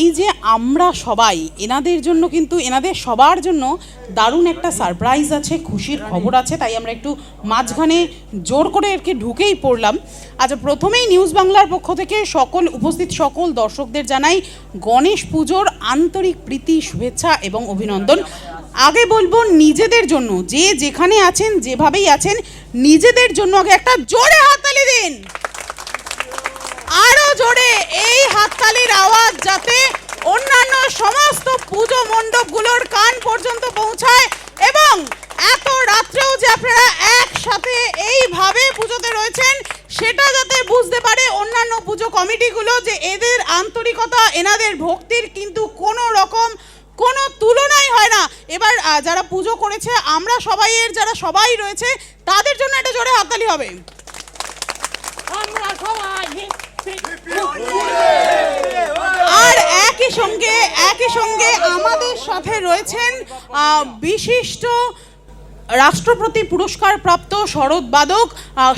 এই যে আমরা সবাই, এনাদের জন্য কিন্তু, এনাদের সবার জন্য দারুণ একটা সারপ্রাইজ আছে, খুশির খবর আছে, তাই আমরা একটু মাঝখানে জোর করে এরকে ঢুকেই পড়লাম। আচ্ছা প্রথমেই নিউজ বাংলার পক্ষ থেকে সকল, উপস্থিত সকল দর্শকদের জানাই গণেশ পুজোর আন্তরিক প্রীতি, শুভেচ্ছা এবং অভিনন্দন। আগে বলব নিজেদের জন্য, যে যেখানে আছেন, যেভাবেই আছেন, নিজেদের জন্য আগে একটা জোরে হাততালি দিন। জোরে এই হাততালির আওয়াজ যাতে অন্যান্য সমস্ত পুজো মণ্ডপগুলোর কান পর্যন্ত পৌঁছায় এবং এত রাত্রেও যে আপনারা একসাথে এইভাবে পুজোতে রয়েছেন, সেটা যাতে বুঝতে পারে অন্যান্য পুজো কমিটিগুলো যে এদের আন্তরিকতা, এনাদের ভক্তির কিন্তু কোনো রকম, কোনো তুলনাই হয় না। এবার যারা পুজো করেছে, আমরা সবাইয়ের যারা সবাই রয়েছে, তাদের জন্য এটা জোরে হাততালি হবে। আমরা সবাই আর একই সঙ্গে একই সঙ্গে আমাদের সাথে রয়েছেন বিশিষ্ট রাষ্ট্রপতি পুরস্কার প্রাপ্ত শরৎ বাদক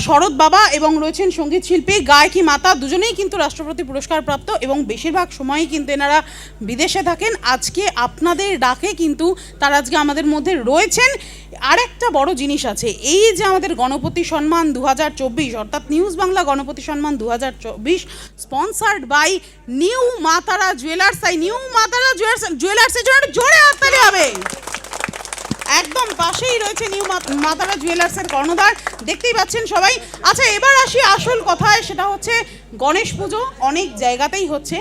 শরৎ বাবা এবং রয়েছেন সংগীত শিল্পী গায়কী মাতা দুজনেই কিন্তু রাষ্ট্রপতি পুরস্কার প্রাপ্ত এবং বেশিরভাগ সময়ই কিন্তু এনারা বিদেশে থাকেন। আজকে আপনাদের ডাকে কিন্তু তারা আজকে আমাদের মধ্যে রয়েছেন। আরেকটা বড় জিনিস আছে, এই যে আমাদের গণপতি সম্মান দু হাজার চব্বিশ, অর্থাৎ নিউজ বাংলা গণপতি সম্মান দু হাজার চব্বিশ, sponsored by New Matara jewellers, তাই নিউ মাতারা জুয়েলার্স, জুয়েলার্সের জন্য জোরে হাততালি হবে। একদম পাশেই রয়েছে নিউ মাতারা জুয়েলার্সের কর্ণধার। দেখতেই পাচ্ছেন সবাই। আচ্ছা এবার আসি আসল কথায় সেটা হচ্ছে গণেশ পুজো অনেক জায়গাতেই হচ্ছে।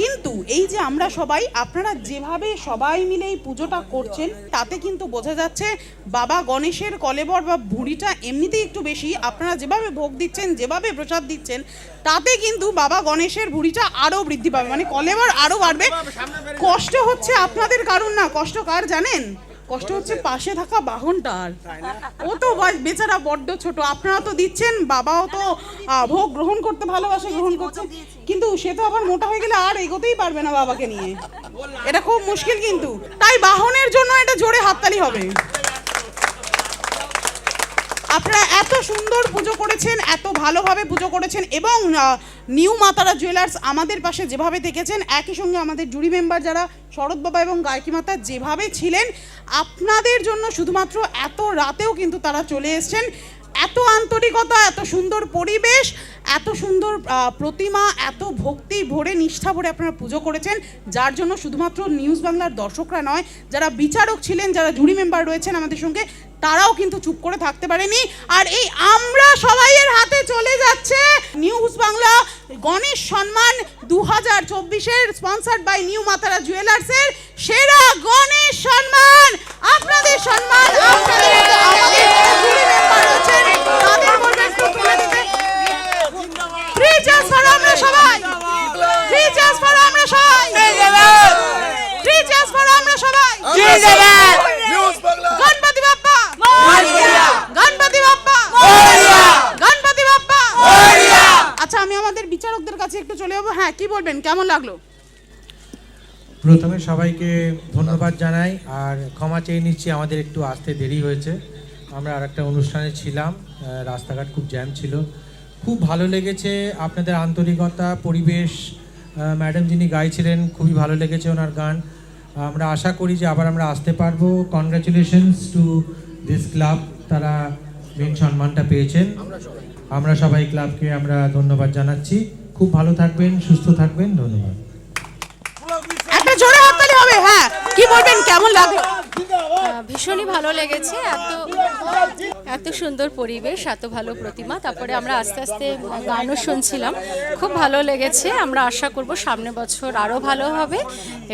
কিন্তু এই যে আমরা সবাই আপনারা যেভাবে সবাই মিলে এই পুজোটা করছেন তাতে কিন্তু বোঝা যাচ্ছে বাবা গণেশের কলেবর বা ভুঁড়িটা এমনিতেই একটু বেশি। আপনারা যেভাবে ভোগ দিচ্ছেন যেভাবে প্রসাদ দিচ্ছেন তাতে কিন্তু বাবা গণেশের ভুঁড়িটা আরও বৃদ্ধি পাবে। মানে কলেবর আরও বাড়বে। কষ্ট হচ্ছে আপনাদের কারণ না? কষ্ট কার জানেন? কষ্ট হচ্ছে পাশে থাকা বাহনটার ও তো বেচারা বড্ড ছোট। আপনারা তো দিচ্ছেন বাবাও তো ভোগ গ্রহণ করতে ভালোবাসে গ্রহণ করছে। কিন্তু সে তো আবার মোটা হয়ে গেলে আর এগোতেই পারবে না বাবাকে নিয়ে। এটা খুব মুশকিল কিন্তু। তাই বাহনের জন্য এটা জোরে হাততালি হবে। আপনারা এত সুন্দর পুজো করেছেন, এত ভালোভাবে পুজো করেছেন এবং নিউ মাতারা জুয়েলার্স আমাদের পাশে যেভাবে থেকেছেন একই সঙ্গে আমাদের জুরি মেম্বার যারা, শরৎ বাবা এবং গায়কী মাতা যেভাবে ছিলেন, আপনাদের জন্য শুধুমাত্র এত রাতেও কিন্তু তারা চলে এসছেন। এত আন্তরিকতা, এত সুন্দর পরিবেশ, এত সুন্দর প্রতিমা, এত ভক্তি ভরে, নিষ্ঠা ভরে আপনারা পুজো করেছেন, যার জন্য শুধুমাত্র নিউজ বাংলার দর্শকরা নয়, যারা বিচারক ছিলেন, যারা জুরি মেম্বার রয়েছেন আমাদের সঙ্গে তারাও কিন্তু চুপ করে থাকতে পারেনি। আর এই আমরা সবাইয়ের হাতে চলে যাচ্ছে। নিউজ বাংলা গণেশ সম্মান দু হাজার চব্বিশের স্পন্সার্ড বাই নিউ মাতারা জুয়েলার্সের সেরা গণেশ সম্মান আপনাদের সম্মান যারা jury member রয়েছেন, তাদের বলব একটু তুলে দিতে। Three cheers for আমরা সবাই Three cheers for আমরা সবাই Three cheers for আমরা সবাই নিউজ বাংলা গণপতি বাপ্পা গণপতি বাপ্পা গণপতি বাপ্পা আচ্ছা আমি আমাদের বিচারকদের কাছে একটু চলে যাব হ্যাঁ কি বলবেন? কেমন লাগল? প্রথমে সবাইকে ধন্যবাদ জানাই, আর ক্ষমা চেয়ে নিচ্ছি, আমাদের একটু আসতে দেরি হয়েছে। আমরা আর একটা অনুষ্ঠানে ছিলাম রাস্তাঘাট খুব জ্যাম ছিল। খুব ভালো লেগেছে আপনাদের আন্তরিকতা, পরিবেশ। ম্যাডাম যিনি গাইছিলেন, খুবই ভালো লেগেছে ওনার গান। আমরা আশা করি যে আবার আমরা আসতে পারব। কনগ্রাচুলেশনস টু দিস ক্লাব তারা মেন সম্মানটা পেয়েছেন। আমরা সবাই। ক্লাবকে আমরা ধন্যবাদ জানাচ্ছি। খুব ভালো থাকবেন, সুস্থ থাকবেন, ধন্যবাদ। একটা জোরে হাততালি হবে হ্যাঁ। কি বলবেন? কেমন লাগল? ভীষণই ভালো লেগেছে। এত এত সুন্দর পরিবেশ, এত ভালো প্রতিমা। তারপরে আমরা আস্তে আস্তে গানও শুনছিলাম। খুব ভালো লেগেছে। আমরা আশা করব সামনে বছর আরও ভালো হবে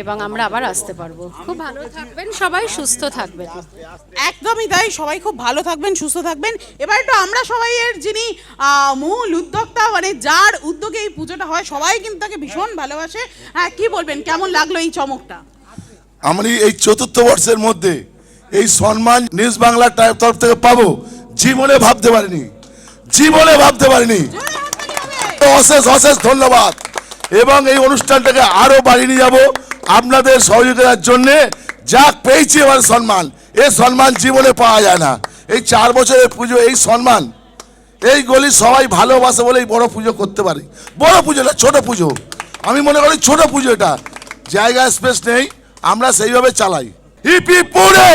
এবং আমরা আবার আসতে পারব। খুব ভালো থাকবেন। সবাই সুস্থ থাকবেন। একদমই তাই। সবাই খুব ভালো থাকবেন, সুস্থ থাকবেন। এবার একটু আমরা সবাই এর যিনি মূল উদ্যোক্তা মানে যার উদ্যোগে এই পুজোটা হয়, সবাই কিন্তু তাকে ভীষণ ভালোবাসে। হ্যাঁ কি বলবেন? কেমন লাগল এই চমকটা? আমি এই চতুর্থ বর্ষের মধ্যে এই সম্মান নিউজ বাংলার টাইপ তরফ থেকে পাবো। জীবনে ভাবতে পারিনি। জীবনে ভাবতে পারিনি। অশেষ অশেষ ধন্যবাদ। এবং এই অনুষ্ঠানটাকে আরও বাড়িয়ে নিয়ে যাব আপনাদের সহযোগিতার জন্য। যা পেয়েছি এবার সম্মান। এই সম্মান জীবনে পাওয়া যায় না। এই চার বছরের পুজো, এই সম্মান, এই গলি সবাই ভালোবাসে বলেই বড় পুজো করতে পারে। বড় পুজো না, ছোট পুজো। আমি মনে করি ছোট পুজো এটা। জায়গা, স্পেস নেই। আমরা সেইভাবে চালাই। হিপি পুরে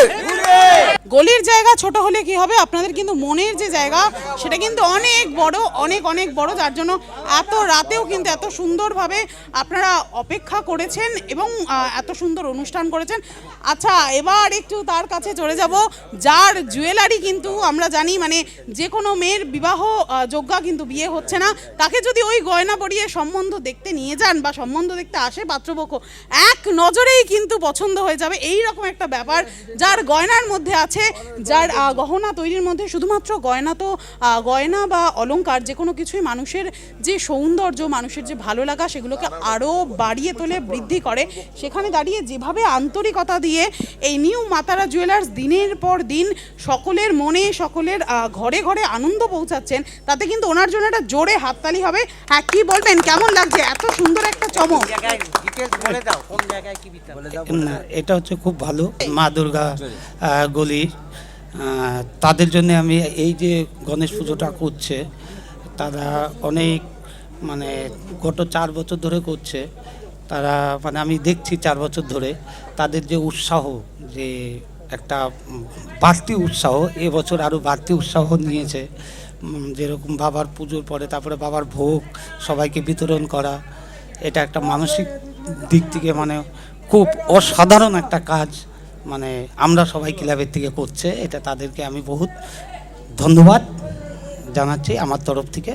গলির জায়গা ছোট হলে কি হবে? আপনাদের কিন্তু মনের যে জায়গা, সেটা কিন্তু অনেক বড়, অনেক অনেক বড়। যার জন্য এত রাতেও কিন্তু এত সুন্দরভাবে আপনারা অপেক্ষা করেছেন এবং এত সুন্দর অনুষ্ঠান করেছেন। আচ্ছা এবার একটু তার কাছে চলে যাব। যার জুয়েলারি কিন্তু আমরা জানি মানে যে কোনো মেয়ের বিবাহ যোগ্যা কিন্তু বিয়ে হচ্ছে না। তাকে যদি ওই গয়না পরিয়ে সম্বন্ধ দেখতে নিয়ে যান বা সম্বন্ধ দেখতে আসে পাত্রপক্ষ, এক নজরেই কিন্তু পছন্দ হয়ে যাবে। এই রকম একটা ব্যাপার, যার গয়নার মধ্যে আছে যার গহনা তৈরির মধ্যে শুধুমাত্র গয়না তো গয়না বা অলংকার যে কোনো কিছুই মানুষের যে সৌন্দর্য মানুষের যে ভালো লাগা সেগুলোকে আরও বাড়িয়ে তোলে বৃদ্ধি করে। সেখানে দাঁড়িয়ে যেভাবে আন্তরিকতা দিয়ে এই নিউ মাতারা জুয়েলার্স দিনের পর দিন সকলের মনে সকলের আহ, ঘরে ঘরে আনন্দ পৌঁছাচ্ছেন তাতে কিন্তু ওনার জন্য একটা জোরে হাততালি হবে। হ্যাঁ কি বলবেন? কেমন লাগছে? এত সুন্দর একটা চমক। এটা হচ্ছে খুব ভালো। মা দুর্গা গলি আহ, তাদের জন্য আমি এই যে গণেশ পুজোটা করছে তারা অনেক মানে গত চার বছর ধরে করছে। তারা মানে আমি দেখছি চার বছর ধরে তাদের যে উৎসাহ যে একটা বাড়তি উৎসাহ এবছর আরও বাড়তি উৎসাহ নিয়েছে। যেরকম বাবার পুজোর পরে তারপরে বাবার ভোগ সবাইকে বিতরণ করা এটা একটা মানসিক দিক থেকে মানে খুব অসাধারণ একটা কাজ। মানে আমরা সবাই ক্লাবের থেকে করছে এটা তাদেরকে আমি বহুত ধন্যবাদ জানাচ্ছি আমার তরফ থেকে।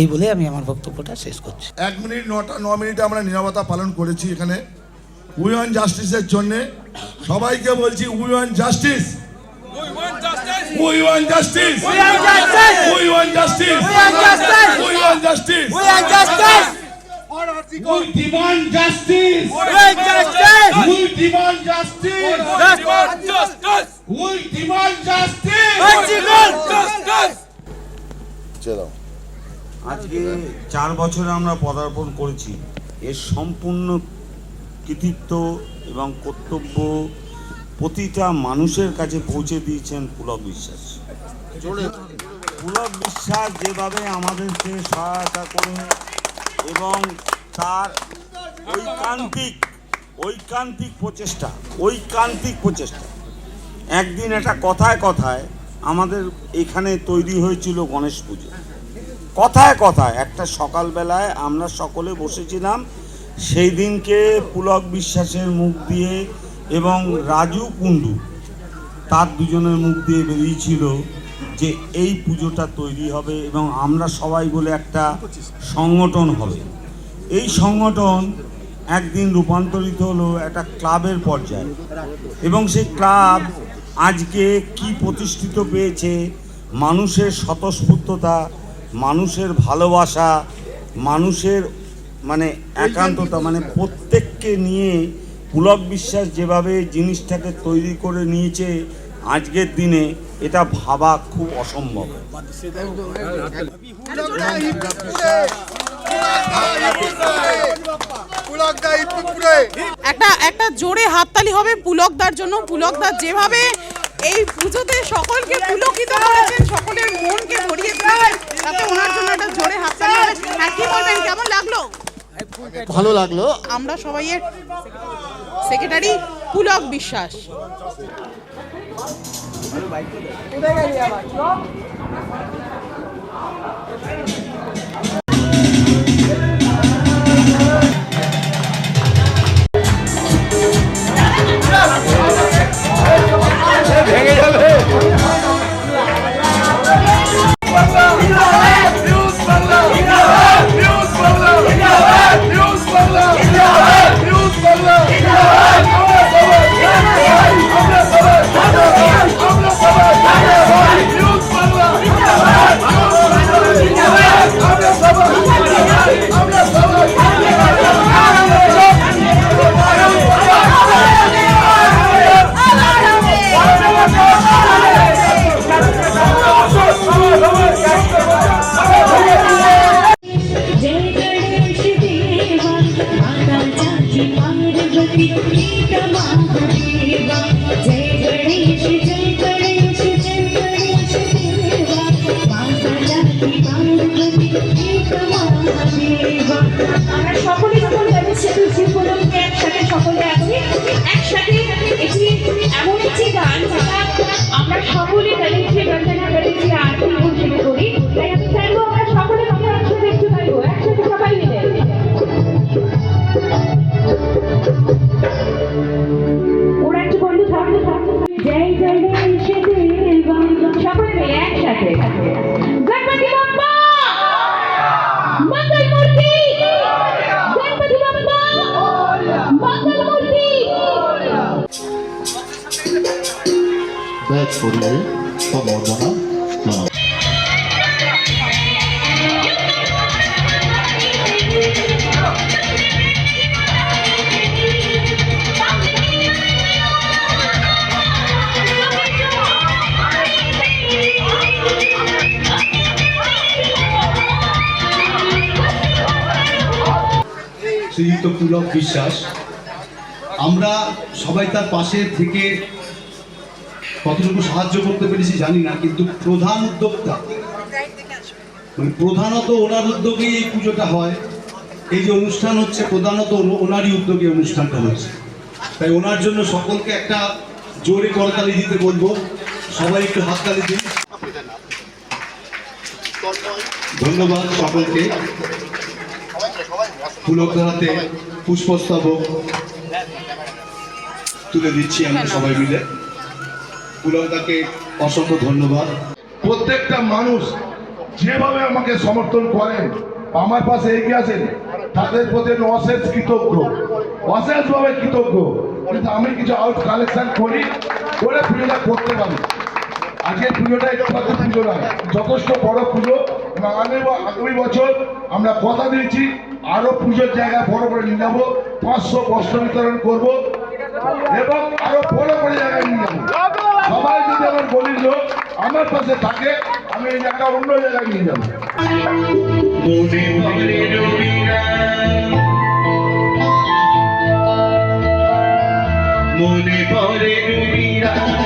এই বলে আমি আমার বক্তব্যটা শেষ করছি। এক মিনিট নটা ন মিনিটে আমরা নিরাপত্তা পালন করেছি এখানে। উই ওয়ান জাস্টিসের জন্য সবাইকে বলছি we want justice. We want justice. We want justice. We want justice. We demand justice. We demand justice. We demand justice. Justice. ছেড়ে আজকে চার বছরে আমরা পদার্পণ করেছি। এর সম্পূর্ণ কৃতিত্ব এবং কর্তব্য প্রতিটা মানুষের কাছে পৌঁছে দিয়েছেন পুলক বিশ্বাস। পুলক বিশ্বাস যেভাবে আমাদেরকে সহায়তা করে এবং তার ঐকান্তিক ঐকান্তিক প্রচেষ্টা ঐকান্তিক প্রচেষ্টা। একদিন একটা কথায় কথায় আমাদের এখানে তৈরি হয়েছিল গণেশ পুজো। কথায় কথায় একটা সকালবেলায় আমরা সকলে বসেছিলাম, সেই দিনকে পুলক বিশ্বাসের মুখ দিয়ে এবং রাজু কুণ্ডু তার দুজনের মুখ দিয়ে বেরিয়েছিল যে এই পুজোটা তৈরি হবে এবং আমরা সবাই বলে একটা সংগঠন হবে। এই সংগঠন একদিন রূপান্তরিত হলো একটা ক্লাবের পর্যায়ে। এবং সেই ক্লাব আজকে কি প্রতিষ্ঠিত পেয়েছে, মানুষের স্বতঃস্ফূর্ততা, মানুষের ভালোবাসা, মানুষের মানে একান্ততা মানে প্রত্যেককে নিয়ে পুলক বিশ্বাস যেভাবে জিনিসটাকে তৈরি করে নিয়েছে আজকের দিনে, এটা ভাবা খুব অসম্ভব। একটা একটা জোরে হাততালি হবে পুলকদার জন্য। পুলকদার যেভাবে এই পুজোতে সকলকে পুলকিত করেছেন সকলের মনকে ভরিয়ে দিয়েছেন তাতে ওনার জন্য একটা জোরে হাততালি হবে। কি কেমন লাগল? ভালো লাগল। আমরা সবাইয়ের সেক্রেটারি পুলক বিশ্বাস। কোথায় গেলি আবার করিয়ে সম্বর্ধনা শ্রীযুক্ত পুলক বিশ্বাস আমরা সবাই তার পাশে থেকে কতটুকু সাহায্য করতে পেরেছি জানি না, কিন্তু প্রধান উদ্যোক্তা মানে প্রধানত ওনার উদ্যোগেই এই পুজোটা হয়। এই যে অনুষ্ঠান হচ্ছে, প্রধানত ওনারই উদ্যোগে অনুষ্ঠানটা হচ্ছে। তাই ওনার জন্য সকলকে একটা জোরে করতালি দিতে বলব। সবাই একটু হাততালি দিন। ধন্যবাদ সকলকে। পুলকদের হাতে পুষ্পস্তবক তুলে দিচ্ছি আমরা সবাই মিলে। পুলকদাকে অসংখ্য ধন্যবাদ। প্রত্যেকটা মানুষ যেভাবে আমাকে সমর্থন করেন, আমার পাশে এগিয়ে আসেন তাদের প্রতি অশেষ কৃতজ্ঞ। অশেষ ভাবে কৃতজ্ঞ। কিন্তু আমি কিছু আউট কালেকশন করি, করে পুজোটা করতে পারি। আজকের পুজোটা একটু মাত্র পুজো নয়, যথেষ্ট বড় পুজো। এবং আগামী বছর আমরা কথা দিয়েছি, আরও পুজোর জায়গা বড় করে নিয়ে যাব। পাঁচশো বস্ত্র বিতরণ করব। এবং আরও বড় বড় জায়গায় নিয়ে যাব। সবাই যদি আমার বলির লোক আমার পাশে থাকে, আমি এই জায়গা অন্য জায়গায় নিয়ে যাব। মনে পড়ে রুবিরাই